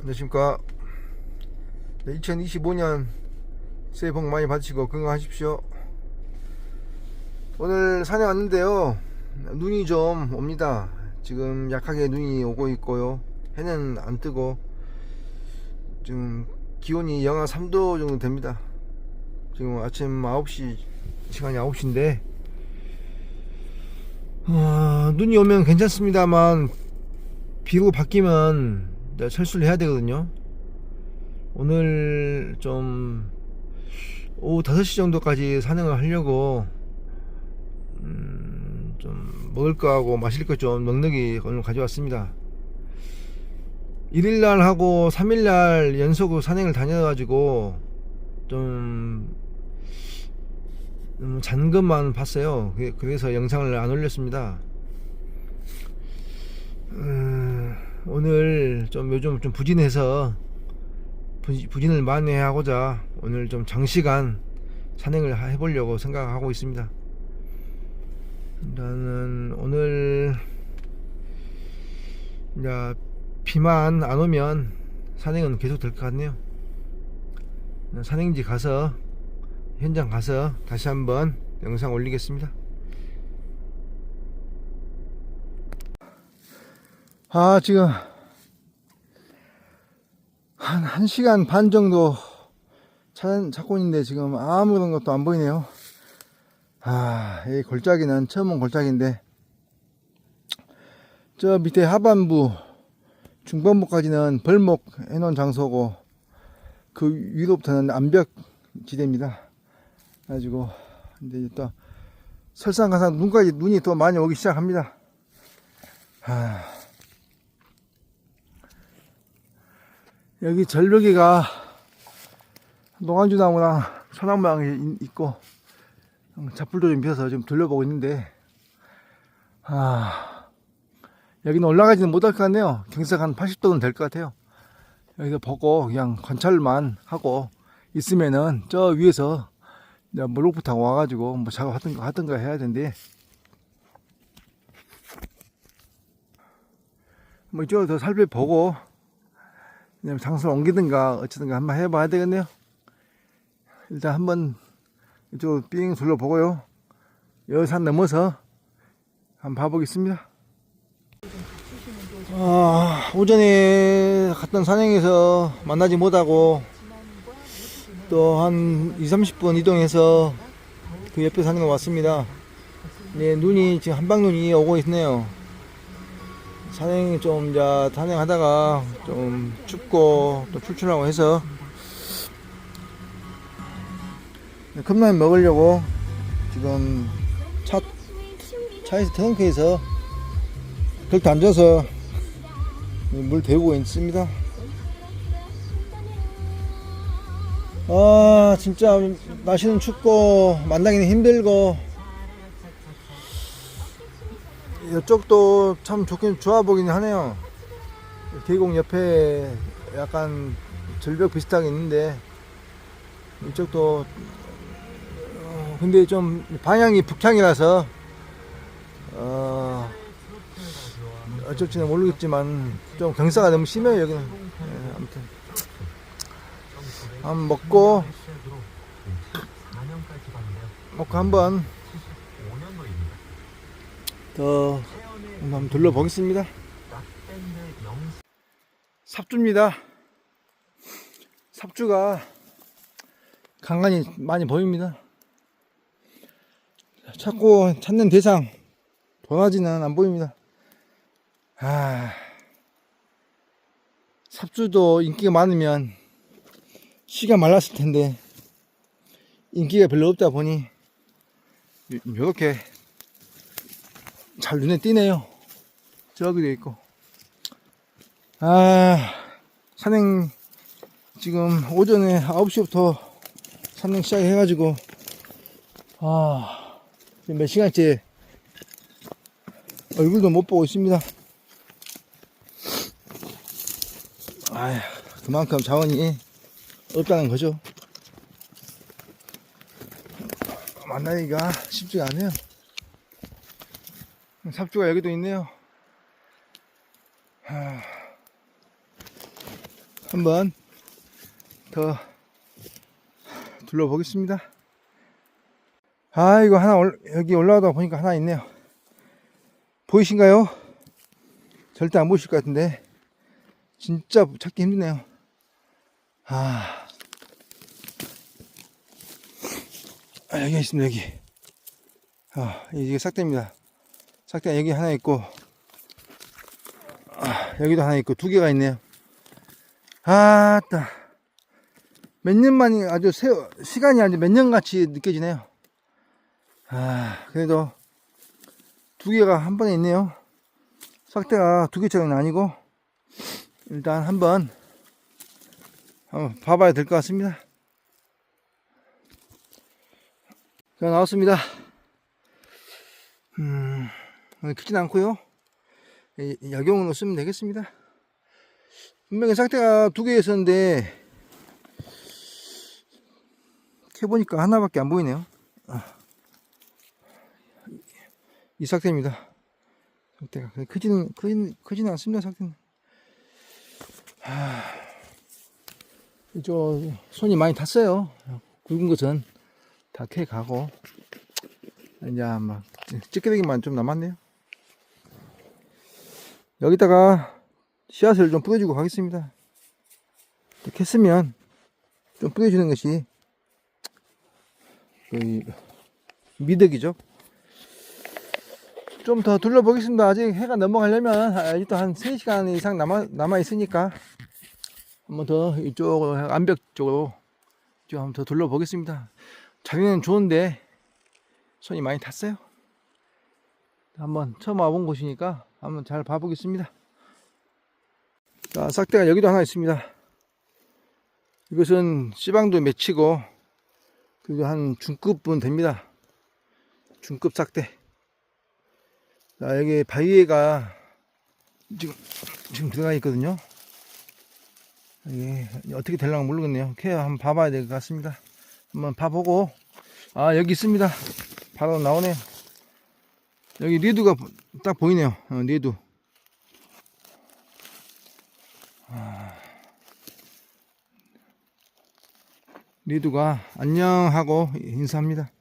안녕하십니까. 네, 2025년 새해 복 많이 받으시고 건강하십시오. 오늘 산에 왔는데요. 눈이 좀 옵니다. 지금 약하게 눈이 오고 있고요. 해는 안 뜨고 지금 기온이 영하 3도 정도 됩니다. 지금 아침 9시 시간이 9시인데 어, 눈이 오면 괜찮습니다만 비로 바뀌면 이제 철수를 해야 되거든요. 오늘 좀 오후 5시 정도까지 산행을 하려고 음, 좀 먹을 거하고 마실 거 좀 넉넉히 오늘 가져왔습니다. 1일날 하고 3일날 연속으로 산행을 다녀가지고 좀 음, 잔 것만 봤어요. 그- 그래서 영상을 안 올렸습니다. 음, 오늘 좀 요즘 좀 부진해서 부- 부진을 만회하고자 오늘 좀 장시간 산행을 하- 해보려고 생각하고 있습니다. 일단은 오늘 이제 비만 안 오면 산행은 계속 될 것 같네요. 산행지 가서 현장 가서 다시 한번 영상 올리겠습니다. 아, 지금 한 1시간 반 정도 찾, 찾고 있는데 지금 아무런 것도 안 보이네요. 아, 이 골짜기는 처음 온 골짜기인데 저 밑에 하반부 중반부까지는 벌목 해놓은 장소고 그 위로부터는 암벽 지대입니다. 그래가지고 이제 또 설상가상 눈까지 눈이 또 많이 오기 시작합니다. 아, 여기 절벽이가 노간주 나무랑 소나무 모양이 있고 잡풀도 좀 펴서 지금 둘러보고 있는데 아 여기는 올라가지는 못할 것 같네요. 경사가 한 80도는 될 것 같아요. 여기서 보고 그냥 관찰만 하고 있으면은 저 위에서 몰록부 타고 와가지고 뭐 작업하든가 하든가 해야 되는데 뭐 이쪽으로 더 살펴보고 그냥 장소를 옮기든가 어쩌든가 한번 해봐야 되겠네요. 일단 한번 이쪽으로 삥 둘러보고요. 여산 넘어서 한번 봐보겠습니다. 아, 오전에 갔던 산행에서 만나지 못하고 또 한 2, 30분 이동해서 그 옆에 산행을 왔습니다. 네, 눈이 지금 한방눈이 오고 있네요. 산행 좀 이제 산행하다가 좀 춥고 또 출출하고 해서 네, 컵라면 먹으려고 지금 차 차에서 트렁크에서 그렇게 앉아서 물 데우고 있습니다. 아 진짜 날씨는 춥고 만나기는 힘들고 이쪽도 참 좋긴 좋아 보긴 하네요. 계곡 옆에 약간 절벽 비슷하게 있는데 이쪽도 어, 근데 좀 방향이 북향이라서 어, 어쩔지는 모르겠지만 좀 경사가 너무 심해요 여기는. 예, 아무튼. 한번 먹고 먹고 한번 더 한번 둘러보겠습니다. 삽주입니다. 삽주가 간간히 많이 보입니다. 찾고 찾는 대상 도라지는 안 보입니다. 아, 삽주도 인기가 많으면 씨가 말랐을 텐데 인기가 별로 없다 보니 이렇게 잘 눈에 띄네요. 저기도 있고. 아, 산행 지금 오전에 9시부터 산행 시작해가지고 아, 지금 몇 시간째 얼굴도 못 보고 있습니다. 아휴, 그만큼 자원이 없다는 거죠. 만나기가 쉽지가 않네요. 삽주가 여기도 있네요. 하... 한번 더 둘러보겠습니다. 아, 이거 하나 올, 여기 올라가다 보니까 하나 있네요. 보이신가요? 절대 안 보이실 것 같은데, 진짜 찾기 힘드네요. 아, 아 여기 있습니다, 여기. 아, 이게 싹대입니다. 싹대 여기 하나 있고, 아, 여기도 하나 있고, 두 개가 있네요. 아따. 몇 년 만이 아주 세, 시간이 아주 몇 년 같이 느껴지네요. 아, 그래도 두 개가 한 번에 있네요. 싹대가 두 개짜리는 아니고, 일단 한번, 한번 봐봐야 될 것 같습니다. 자, 나왔습니다. 음, 크진 않고요 이- 약용으로 쓰면 되겠습니다. 분명히 싹대가 두 개 있었는데, 해보니까 하나밖에 안 보이네요. 아. 이 싹대입니다. 싹대가 크지는 크진 크지는 않습니다. 아, 저 손이 많이 탔어요. 굵은 것은 다 캐 가고 이제 막 찌끄레기만 좀 남았네요. 여기다가 씨앗을 좀 뿌려주고 가겠습니다. 캤으면 좀 뿌려주는 것이 그 미덕이죠. 좀 더 둘러보겠습니다. 아직 해가 넘어가려면 아직도 한 3시간 이상 남아, 남아 있으니까 한번 더 이쪽 암벽 쪽으로 좀 한번 더 둘러보겠습니다. 자리는 좋은데 손이 많이 탔어요. 한번 처음 와본 곳이니까 한번 잘 봐보겠습니다. 자, 싹대가 여기도 하나 있습니다. 이것은 씨방도 맺히고 그리고 한 중급분 됩니다. 중급 싹대. 자, 여기 바위에가 지금, 지금 들어가 있거든요. 이게 어떻게 될랑가 모르겠네요. 캐 한번 봐봐야 될 것 같습니다. 한번 봐보고, 아, 여기 있습니다. 바로 나오네요. 여기 리드가 딱 보이네요. 어, 리드. 리드가 안녕하고 인사합니다.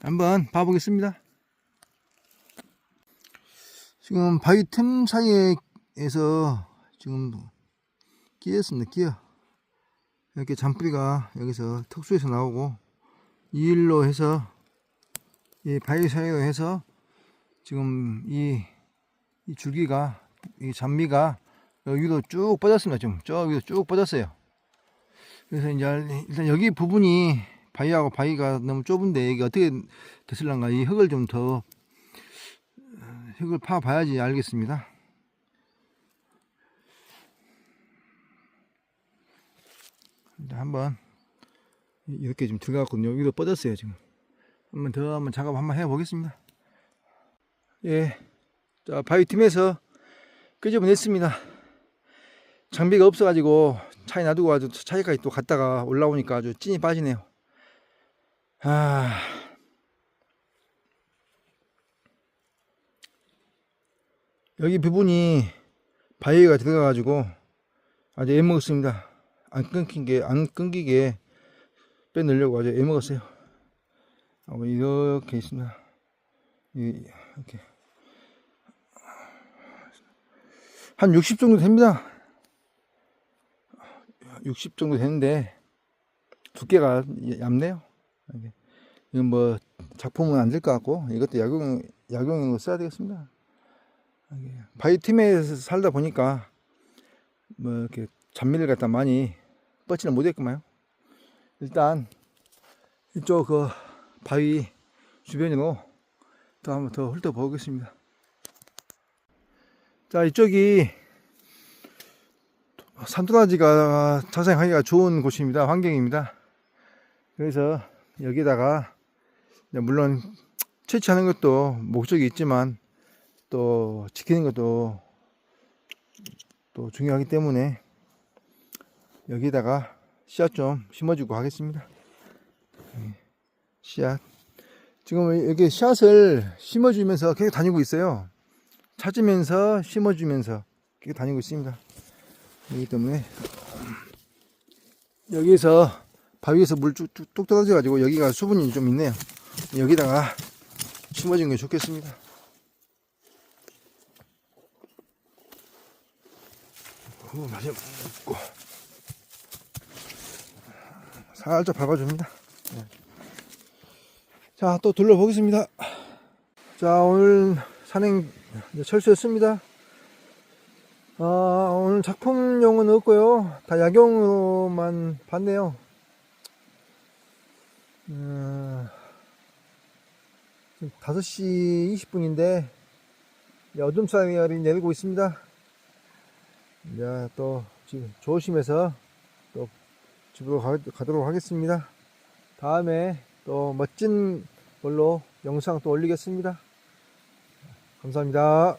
한번 봐보겠습니다. 지금 바위 틈 사이에서 지금 끼었습니다. 끼어. 이렇게 잔뿌리가 여기서 턱수에서 나오고 이 일로 해서 이 바위 사이로 해서 지금 이, 이 줄기가 이 잔미가 여기로 쭉 뻗었습니다. 지금 저기로 쭉 뻗었어요. 그래서 이제 일단 여기 부분이 바위하고 바위가 너무 좁은데 이게 어떻게 됐을란가 이 흙을 좀 더 흙을 파 봐야지 알겠습니다. 한번 이렇게 좀 들어갔거든요. 여기도 뻗었어요 지금. 한번 더 한번 작업 한번 해 보겠습니다. 예, 자 바위 틈에서 끄집어냈습니다. 장비가 없어가지고 차에 놔두고 아주 차에까지 또 갔다가 올라오니까 아주 찐이 빠지네요. 아. 여기 부분이 바위가 들어가가지고 아주 애먹었습니다. 안 끊긴 게, 안 끊기게 빼내려고 아주 애먹었어요. 하고 이렇게 있습니다. 이- 이렇게. 한 60 정도 됩니다. 60 정도 되는데 두께가 얇네요. 이건 뭐 작품은 안 될 것 같고 이것도 약용 약용으로 써야 되겠습니다. 바위 팀에 살다 보니까 뭐 이렇게 잔미를 갖다 많이 뻗지는 못했구만요. 일단 이쪽 그 바위 주변으로 또 한번 더 훑어보겠습니다. 자 이쪽이 산도라지가 자생하기가 좋은 곳입니다. 환경입니다. 그래서 여기다가 물론 채취하는 것도 목적이 있지만 또 지키는 것도 또 중요하기 때문에 여기다가 씨앗 좀 심어주고 하겠습니다. 예, 씨앗. 지금 여기 씨앗을 심어주면서 계속 다니고 있어요. 찾으면서 심어주면서 계속 다니고 있습니다. 그렇기 때문에 여기서 바위에서 물 뚝뚝 뚝 떨어져 가지고 여기가 수분이 좀 있네요. 여기다가 심어주는 게 좋겠습니다. 후, 마시 먹고 살짝 밟아줍니다. 네. 자, 또 둘러보겠습니다. 자, 오늘 산행 철수했습니다. 아, 오늘 작품용은 없고요. 다 야경으로만 봤네요. 음, 지금 5시 20분인데 어둠 사이얼이 내리고 있습니다. 이제 또 지금 조심해서 또 집으로 가, 가도록 하겠습니다. 다음에 또 멋진 걸로 영상 또 올리겠습니다. 감사합니다.